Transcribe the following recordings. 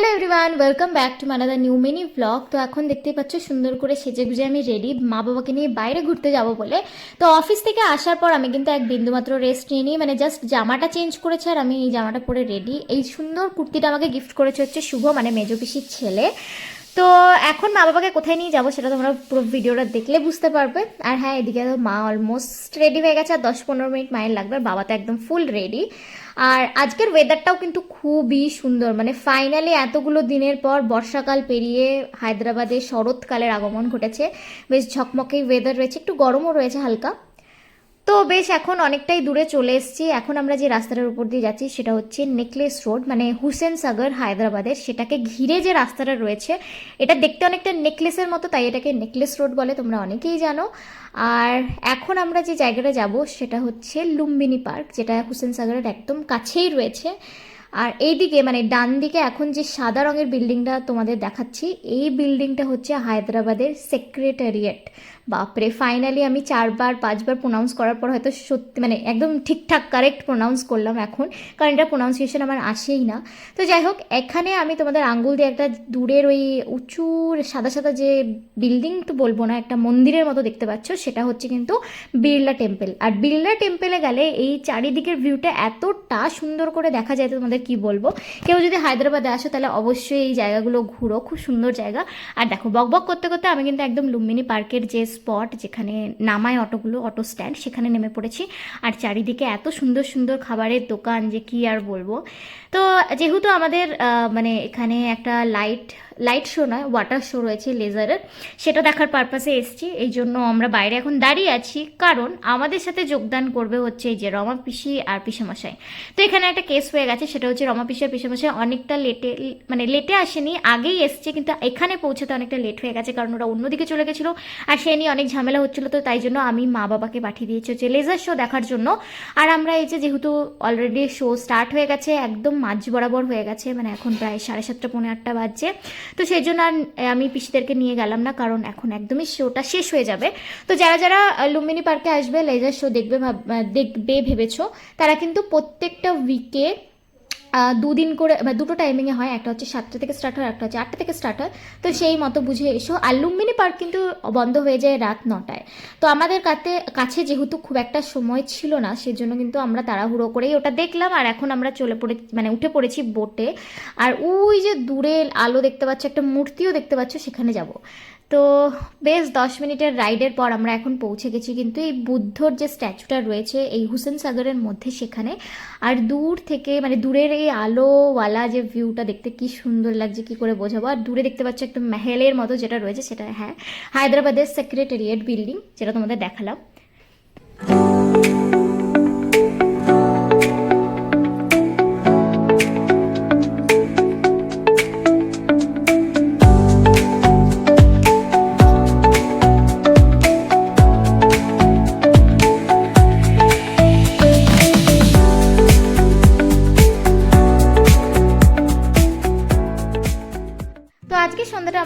Hello everyone welcome back to my another new mini vlog তো এখন দেখতে পাচ্ছ, সুন্দর করে সেজে গুজে আমি রেডি মা বাবাকে নিয়ে বাইরে ঘুরতে যাব বলে। তো অফিস থেকে আসার পর আমি কিন্তু এক বিন্দুমাত্র রেস্ট নিয়ে নিই মানে জাস্ট জামাটা চেঞ্জ করেছে আর আমি এই জামাটা পরে রেডি এই সুন্দর কুর্তিটা আমাকে গিফট করেছে হচ্ছে শুভ মানে মেজো পিসির ছেলে। তো এখন মা বাবাকে কোথায় নিয়ে যাব সেটা তোমরা পুরো ভিডিওটা দেখলে বুঝতে পারবে। আর হ্যাঁ এদিকে তো মা অলমোস্ট রেডি হয়ে গেছে, আর দশ পনেরো মিনিট মায়ের লাগবে, আর বাবা তো একদম ফুল রেডি আর আজকের ওয়েদারটাও কিন্তু খুবই সুন্দর মানে ফাইনালি এতগুলো দিনের পর বর্ষাকাল পেরিয়ে হায়দ্রাবাদে শরৎকালের আগমন ঘটেছে। বেশ ঝকমকে ওয়েদার রয়েছে, একটু গরমও রয়েছে হালকা। তো বেশ, এখন অনেকটাই দূরে চলে এসেছি। এখন আমরা যে রাস্তাটার উপর দিয়ে যাচ্ছি, সেটা হচ্ছে নেকলেস রোড মানে হুসেন সাগর, হায়দ্রাবাদের। সেটাকে ঘিরে যে রাস্তাটা রয়েছে, এটা দেখতে অনেকটা নেকলেসের মতো, তাই এটাকে নেকলেস রোড বলে তোমরা অনেকেই জানো। আর এখন আমরা যে জায়গাটা যাব, সেটা হচ্ছে লুম্বিনী পার্ক, যেটা হুসেন সাগরের একদম কাছেই রয়েছে। আর এইদিকে মানে ডান দিকে এখন যে সাদা রঙের বিল্ডিংটা তোমাদের দেখাচ্ছি, এই বিল্ডিংটা হচ্ছে হায়দ্রাবাদের সেক্রেটারিয়েট। বাপরে ফাইনালি আমি চারবার, পাঁচবার প্রোনাউন্স করার পর হয়তো সত্যি মানে একদম ঠিকঠাক কারেক্ট প্রোনাউন্স করলাম এখন, কারণ এটা প্রোনাউন্সিয়েশন আমার আসেই না। তো যাই হোক, এখানে আমি তোমাদের আঙ্গুল দিয়ে একটা দূরের ওই উঁচু, সাদা সাদা যে বিল্ডিং তো বলব না, একটা মন্দিরের মতো দেখতে পাচ্ছ, সেটা হচ্ছে কিন্তু বিড়লা টেম্পল। আর বিড়লা টেম্পলে গেলে এই চারিদিকের ভিউটা এতটা সুন্দর করে দেখা যায় তো তোমাদের কি বলব? কেউ যদি হায়দ্রাবাদে আসো, তাহলে অবশ্যই এই জায়গাগুলো ঘুরো। খুব সুন্দর জায়গা। আর দেখো, বকবক করতে করতে আমি কিন্তু একদম লুম্বিনী পার্কের যে স্পট, যেখানে নামায় অটোগুলো, অটো স্ট্যান্ড, সেখানে নেমে পড়েছি। আর চারিদিকে এত সুন্দর সুন্দর খাবারের দোকান, যে কি আর বলব? তো যেহেতু আমাদের মানে এখানে একটা লাইট লাইট শো নয়, ওয়াটার শো রয়েছে লেজারের, সেটা দেখার পারপাসে এসছি। এই জন্য আমরা বাইরে এখন দাঁড়িয়ে আছি। কারণ আমাদের সাথে যোগদান করবে হচ্ছে এই যে রমা পিসি আর পিসেমশাই। তো এখানে একটা কেস হয়ে গেছে, সেটা হচ্ছে রমা পিসি পিসেমশাই অনেকটা লেটে মানে লেটে আসেনি, আগেই এসছে, কিন্তু এখানে পৌঁছাতে অনেকটা লেট হয়ে গেছে, কারণ ওরা অন্যদিকে চলে গেছিল। আর সে নিয়ে অনেক ঝামেলা হচ্ছিল, তো তাই জন্য আমি মা বাবাকে পাঠিয়ে দিয়েছি হচ্ছে লেজার শো দেখার জন্য। আর আমরা এই যে যেহেতু অলরেডি শো স্টার্ট হয়ে গেছে, একদম মাঝ বরাবর হয়ে গেছে মানে এখন প্রায় সাড়ে সাতটা, পৌনে আটটা বাজছে। তো সেই জন্য আর আমি পিসিদেরকে নিয়ে গেলাম না, কারণ এখন একদমই শোটা শেষ হয়ে যাবে। তো যারা যারা লুম্বিনী পার্কে আসবে লেজার শো দেখবে দেখবে, ভেবেছো, তারা কিন্তু প্রত্যেকটা উইকে দুদিন করে, বা দুটো টাইমিংয়ে হয়, একটা হচ্ছে সাতটা থেকে স্টার্ট হয় একটা হচ্ছে আটটা থেকে স্টার্ট হয়। তো সেই মতো বুঝে এসো। আর লুম্বিনী পার্ক কিন্তু বন্ধ হয়ে যায় রাত নটায়। তো আমাদের কাছে কাছে যেহেতু খুব একটা সময় ছিল না, সেজন্য কিন্তু আমরা তাড়াহুড়ো করেই ওটা দেখলাম, আর এখন আমরা চলে পড়ে মানে উঠে পড়েছি বোটে। আর ওই যে দূরে আলো দেখতে পাচ্ছ, একটা মূর্তিও দেখতে পাচ্ছ, সেখানে যাব। তো বেশ দশ মিনিটের রাইডের পর আমরা এখন পৌঁছে গেছি, কিন্তু এই বুদ্ধর যে স্ট্যাচুটা রয়েছে, এই হুসেন সাগরের মধ্যে সেখানে, আর দূর থেকে মানে দূরের এই আলোওয়ালা যে ভিউটা দেখতে কি সুন্দর লাগছে, কি করে বোঝাবো? আর দূরে দেখতে পাচ্ছ একটা মেহেলের মতো যেটা রয়েছে, সেটা হ্যাঁ হায়দ্রাবাদের সেক্রেটারিয়েট বিল্ডিং যেটা তোমাদের দেখালাম।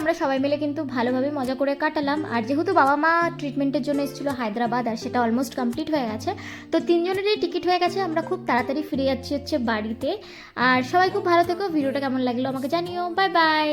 আমরা সবাই মিলে কিন্তু ভালোভাবে মজা করে কাটালাম। আর যেহেতু বাবা মা ট্রিটমেন্টের জন্য এসেছিল হায়দ্রাবাদ আর সেটা অলমোস্ট কমপ্লিট হয়ে গেছে, তো তিনজনেরই টিকিট হয়ে গেছে। আমরা খুব তাড়াতাড়ি ফিরে যাচ্ছি হচ্ছে বাড়িতে। আর সবাই খুব ভালো থেকো। ভিডিওটা কেমন লাগল আমাকে জানিও। Bye bye